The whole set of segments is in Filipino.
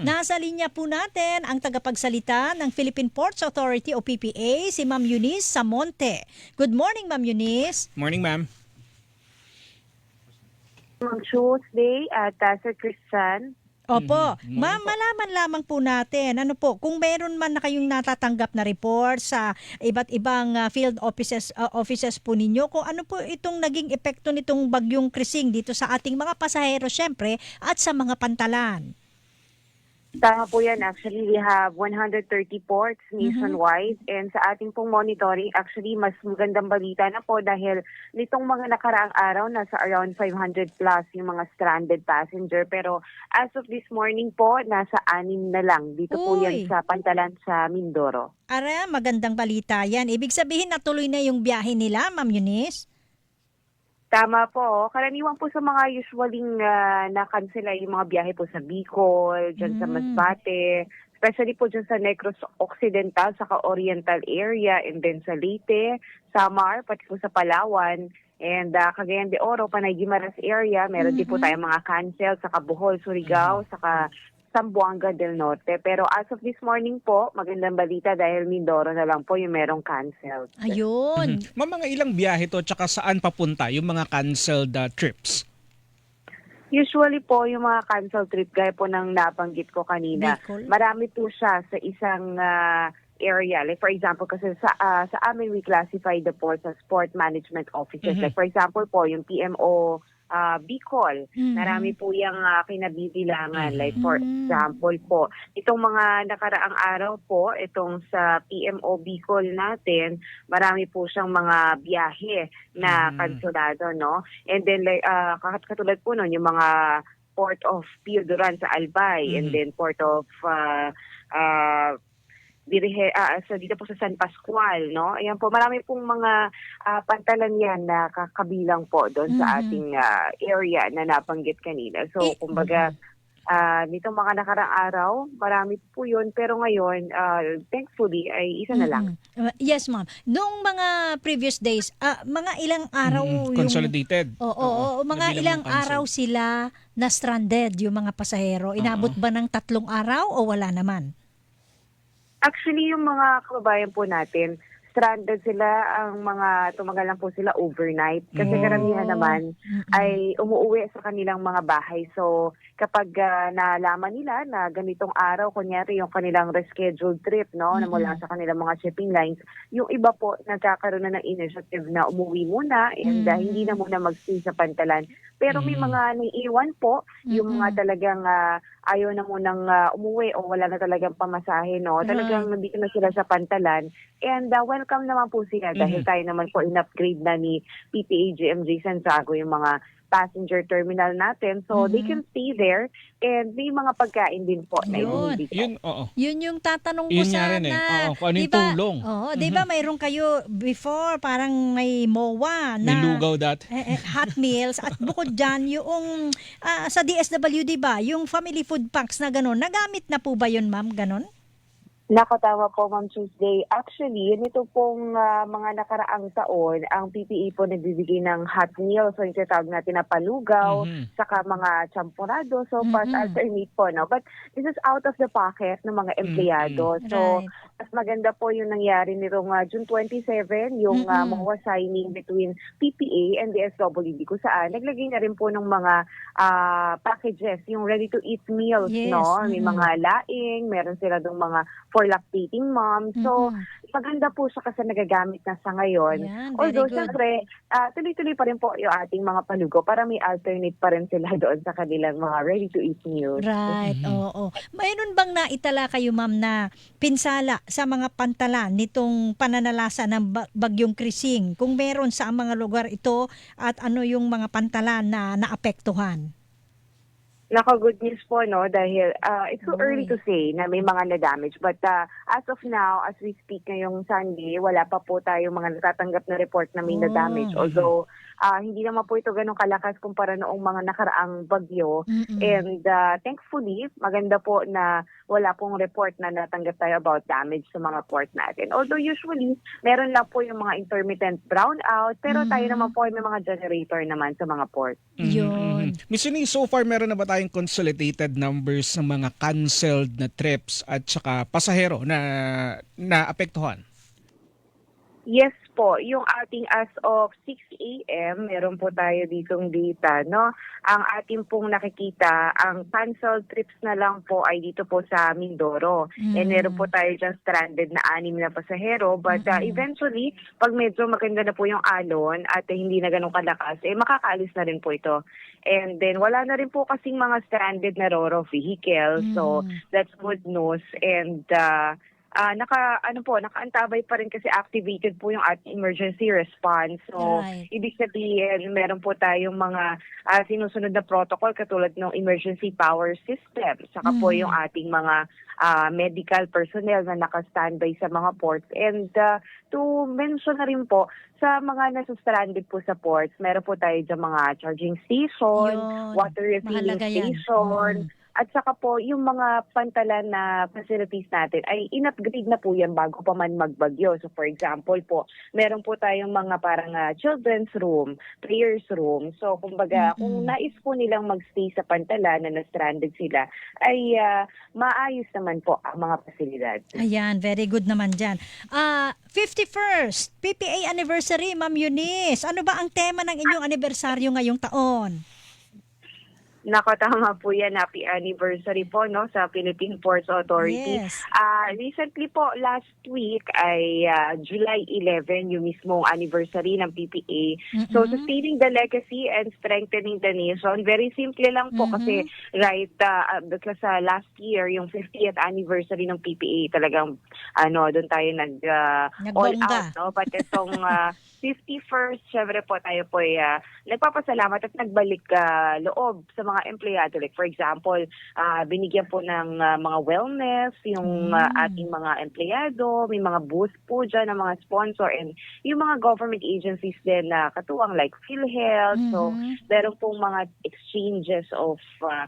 Nasa linya po natin ang tagapagsalita ng Philippine Ports Authority o PPA, si Ma'am Eunice Samonte. Good morning, Ma'am Eunice. Morning, ma'am. Ma'am Tuesday at uh, Sir Christian. Opo. Mhm. Ma'am, malaman lamang po natin, ano po, kung meron man na kayong natatanggap na report sa iba't ibang ah, field offices ah, offices po ninyo, kung ano po itong naging epekto nitong bagyong krising dito sa ating mga pasahero syempre at sa mga pantalan. Tama po yan. Actually, we have 130 ports nationwide. And sa ating pong monitoring, actually, mas magandang balita na po dahil nitong mga nakaraang araw, nasa around 500 plus yung mga stranded passenger. Pero as of this morning po, nasa anim na lang. Dito po Uy. yan sa Pantalan sa Mindoro. Ara, magandang balita yan. Ibig sabihin natuloy na yung biyahe nila, Ma'am Eunice? Tama po. Karaniwan po sa mga usualing uh, na-cancel ay yung mga biyahe po sa Bicol, dyan sa Mm. Masbate, especially po dyan sa Negros Occidental, saka Oriental area, and then sa Leyte, Samar, pati po sa Palawan, and uh, Cagayan de Oro, Panay Guimaras area, meron din po Mhm. tayong mga cancel, saka Bohol, Surigao, saka Zamboanga del Norte. Pero as of this morning po, magandang balita dahil Mindoro na lang po yung merong cancel. Ayun. Mhm. Ma'am, mga ilang biyahe to tsaka saan papunta yung mga canceled uh, trips? Usually po, yung mga cancel trip, gaya po ng nabanggit ko kanina, Bicol? marami po siya sa isang ah, area. Like for example, kasi sa, ah, sa amin, we classify the ports as port management offices. Mhm. Like for example po, yung PMO ah, Bicol, Mhm. marami po yung uh, kinabibilangan. Mhm. Like for Mhm. example po, itong mga nakaraang araw po, itong sa PMO Bicol natin, marami po siyang mga biyahe na Mhm. kansulado, no? And then like uh, katulad po nun, yung mga Port of Pio Duran sa Albay and Mhm. then Port of uh, uh, Dirige, ah, so dito po sa San Pascual, no? Ayan po, marami pong mga ah, pantalan yan na kakabilang po doon Mhm. sa ating ah, area na nabanggit kanina. So, Eh, kumbaga, ah, nitong mga nakarang araw, marami po yun. Pero ngayon, ah, thankfully, ay isa na lang. Mm-mm. Uh, Yes, ma'am. Noong mga previous days, ah, mga ilang araw Mhm. yung... Consolidated. Oo, oo, oo, mga ilang araw sila na stranded yung mga pasahero. Inabot ba ng tatlong araw o wala naman? Actually, yung mga kababayan po natin, stranded sila, ang mga tumagal lang po sila overnight. Kasi Oh. karamihan naman, Mm-mm. ay umuwi sa kanilang mga bahay. So, kapag ah, nalaman nila na ganitong araw, kunyari yung kanilang rescheduled trip, no, na mula sa kanilang mga shipping lines, yung iba po nagkakaroon na ng initiative na umuwi muna and ah, Mhm. hindi na muna magstay sa pantalan. Pero may Mhm. mga naiiwan po, yung Mm-mm. mga talagang ah, ayaw na munang ah, umuwi o wala na talagang pamasahe, no, talagang nandito na sila sa pantalan. And ah, welcome naman po sila dahil Mhm. tayo naman po in-upgrade na ni PPA GMJ Santiago yung mga passenger terminal natin. So, they Mhm. can stay there and may mga pagkain din po na Yun. ibibigay. Yun, oo. Yun yung tatanong ko Yun sana. rin eh. Oo, kung ano yung Di ba- tulong. Oo, di ba mayroon kayo before parang may MOA na May lugaw dat. eh, eh, hot meals at bukod dyan yung ah, sa DSWD ba, yung family food packs na gano'n, nagamit na po ba yun ma'am, gano'n? Nakatawa po, Ma'am Tuesday. Actually, nito pong ah, mga nakaraang taon, ang PPA po nagbibigay ng hot meal. So, yung tinatawag natin na palugaw, Mhm. saka mga champurado. So, part Mhm. alternate po, no? But this is out of the pocket ng mga empleyado. So, right. mas maganda po yung nangyari nitong ah, June 27, yung uh, Mm-mm. MOA signing between PPA and the SWD kung saan naglagay na rin po ng mga ah, packages, yung ready-to-eat meals, Yes, no? May mm-mm. mga laing, meron sila dong mga for lactating moms. So, Mhm. maganda po siya kasi nagagamit na sa ngayon. Very Although, good. syempre, ah, tuloy-tuloy pa rin po yung ating mga palugo para may alternate pa rin sila doon sa kanilang mga ready-to-eat meals. Right, Mhm. oo. Mayroon bang naitala kayo ma'am na pinsala sa mga pantalan nitong pananalasa ng ba- bagyong krising? Kung meron sa mga lugar ito at ano yung mga pantalan na naapektuhan? Naka-good news po, no? Dahil ah, it's too Uy. early to say na may mga na-damage. But ah, as of now, as we speak ngayong Sunday, wala pa po tayong mga natatanggap na report na may Oh. na-damage. Although, ah, hindi naman po ito ganun kalakas kumpara noong mga nakaraang bagyo. Mm-mm. And uh, thankfully, maganda po na wala pong report na natanggap tayo about damage sa mga port natin. Although usually, meron lang po yung mga intermittent brownout, pero tayo Mhm. naman po ay may mga generator naman sa mga port. Mhm, Yun. Miss so far meron na ba tayong consolidated numbers ng mga canceled na trips at saka pasahero na naapektuhan? Yes po, yung ating as of 6 a.m., meron po tayo ditong data, no? Ang ating pong nakikita, ang canceled trips na lang po ay dito po sa Mindoro. And Mm. meron po tayo dyan stranded na anim na pasahero. But uh, eventually, pag medyo maganda na po yung alon at eh, hindi na ganun kalakas, eh makakaalis na rin po ito. And then wala na rin po kasing mga stranded na Roro vehicle. So Mm. that's good news. And uh, ah, naka ano po nakaantabay pa rin kasi activated po yung ating emergency response. So Right. ibig sabihin meron po tayong mga ah, sinusunod na protocol katulad ng emergency power system. Saka po Mhm. yung ating mga ah, medical personnel na naka-standby sa mga ports. And ah, to mention na rin po sa mga nasa stranded po sa ports, meron po tayo dyan mga charging station, Yun. water refilling station, Mm. At saka po, yung mga pantalan na facilities natin ay in-upgrade na po yan bago pa man magbagyo. So for example po, meron po tayong mga parang ah, children's room, prayers room. So kumbaga, Mm-mm. kung nais po nilang magstay sa pantalan na na-stranded sila, ay ah, maayos naman po ang mga pasilidad. Ayan, very good naman dyan. Ah, 51st, PPA anniversary, Ma'am Eunice. Ano ba ang tema ng inyong anibersaryo ngayong taon? Nako, tama po yan. Happy anniversary po no sa Philippine Ports Authority. Yes. Ah, recently po, last week ay ah, July 11, yung mismong anniversary ng PPA. So, Mm-mm. sustaining the legacy and strengthening the nation. Very simple lang po Mhm. kasi right uh, because uh, last year yung 50th anniversary ng PPA talagang ano doon tayo nag uh, all out no but itong uh, 51st syempre po tayo po ay uh, nagpapasalamat at nagbalik uh, loob sa mga empleyado. Like for example uh, binigyan po ng uh, mga wellness yung uh, ating mga empleyado. May mga booth po dyan ng mga sponsor and yung mga government agencies din na katuwang like PhilHealth. So Mhm. meron pong mga exchanges of uh,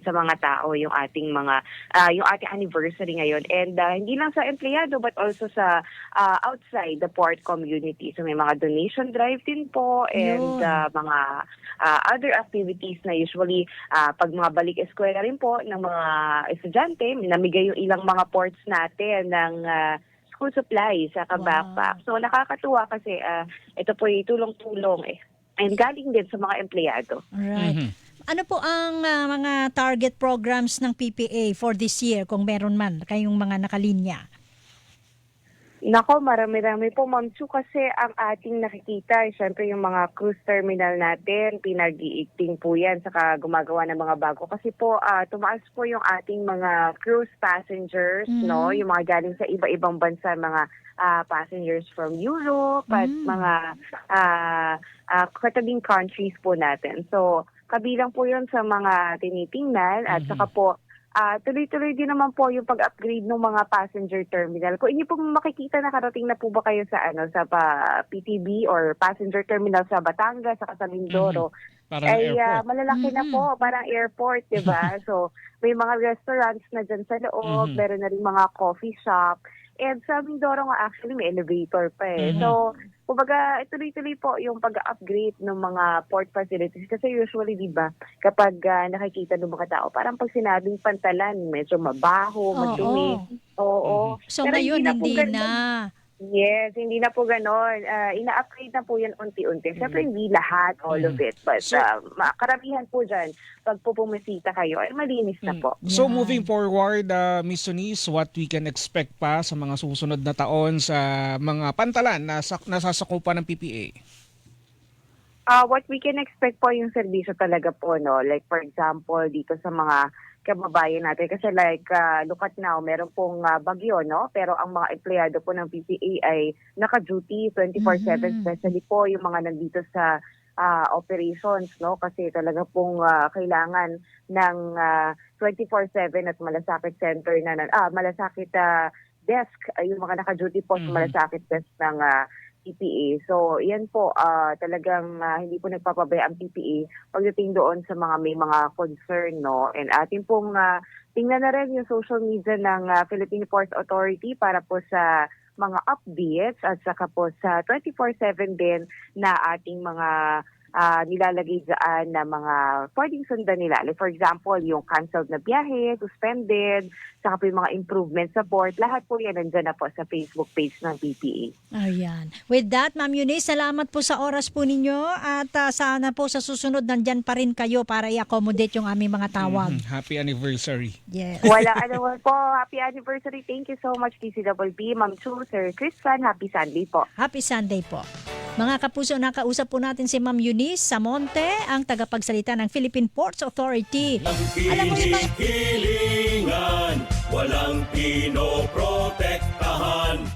sa mga tao yung ating mga ah, yung ating anniversary ngayon and ah, hindi lang sa empleyado but also sa ah, outside the port community so may mga donation drive din po and Yun. ah, mga ah, other activities na usually ah, pag mga balik eskwela rin po ng mga estudyante namigay yung ilang mga ports natin ng ah, school supplies sa Wow. backpack so nakakatuwa kasi ah, ito po ay tulong-tulong eh and galing din sa mga empleyado Alright. Mhm. Ano po ang ah, mga target programs ng PPA for this year kung meron man kayong mga nakalinya? Nako, marami-rami po, Ma'am Chu, kasi ang ating nakikita, eh, syempre yung mga cruise terminal natin, pinag-iigting po yan, saka gumagawa ng mga bago. Kasi po, ah, tumaas po yung ating mga cruise passengers, Mhm. no? Yung mga galing sa iba-ibang bansa, mga ah, passengers from Europe at Mm. mga ah, ah, katabing countries po natin. So, kabilang po yun sa mga tinitingnan at Mhm. saka po, Ah, tuloy-tuloy din naman po yung pag-upgrade ng mga passenger terminal. Kung inyo po makikita nakarating na po ba kayo sa ano sa pa, PTB or passenger terminal sa Batangas sa sa Mindoro, Parang ay ah, airport. malalaki na Mhm. po, parang airport, 'di ba? so, may mga restaurants na dyan sa loob, Mhm. meron na rin mga coffee shop. And sa Mindoro nga actually may elevator pa eh. Mhm. So, kumbaga tuloy-tuloy po yung pag-upgrade ng mga port facilities kasi usually 'di ba kapag ah, nakikita ng mga tao parang pag sinabing pantalan medyo mabaho, madumi. Oo. So Pero ngayon hindi na po hindi na. Yes, hindi na po ganon. Ah, ina-upgrade na po yan unti-unti. Siyempre, hindi lahat, all of it. But So- ah, ma- karamihan po dyan, pag po pumisita kayo, ay malinis na Mm. po. So moving forward, uh, Miss Eunice, what we can expect pa sa mga susunod na taon sa mga pantalan na sak- nasasakupan ng PPA? Ah, what we can expect po yung serbisyo talaga po, no? Like, for example, dito sa mga kababayan natin. Kasi like, ah, look at now, meron pong ah, bagyo, no? Pero ang mga empleyado po ng PPA ay naka-duty 24-7, Mhm. especially po yung mga nandito sa ah, operations, no? Kasi talaga pong ah, kailangan ng ah, 24-7 at malasakit center na, ah, malasakit ah, desk, ay yung mga naka-duty po sa Mhm. malasakit desk ng ah, PPA. So, yan po, ah, talagang ah, hindi po nagpapabaya ang PPA pagdating doon sa mga may mga concern, no? And atin pong ah, tingnan na rin yung social media ng ah, Philippine Ports Authority para po sa mga updates at saka po sa 24-7 din na ating mga ah, nilalagay dyan na mga pwedeng sundan nila. Like for example, yung canceled na biyahe, suspended, saka po yung mga improvements sa port. Lahat po yan nandyan na po sa Facebook page ng PPA. Ayan. With that, Ma'am Eunice, salamat po sa oras po ninyo at ah, sana po sa susunod nandyan pa rin kayo para i-accommodate yung aming mga tawag. Mhm. Happy anniversary. Yes. Walang ano po. Happy anniversary. Thank you so much, DCWP. Ma'am Chu, Sir Christian. Happy Sunday po. Happy Sunday po. Mga kapuso, nakausap po natin si Ma'am Eunice Samonte, ang tagapagsalita ng Philippine Ports Authority. Alam mo, Hilingan, walang pinoprotektahan.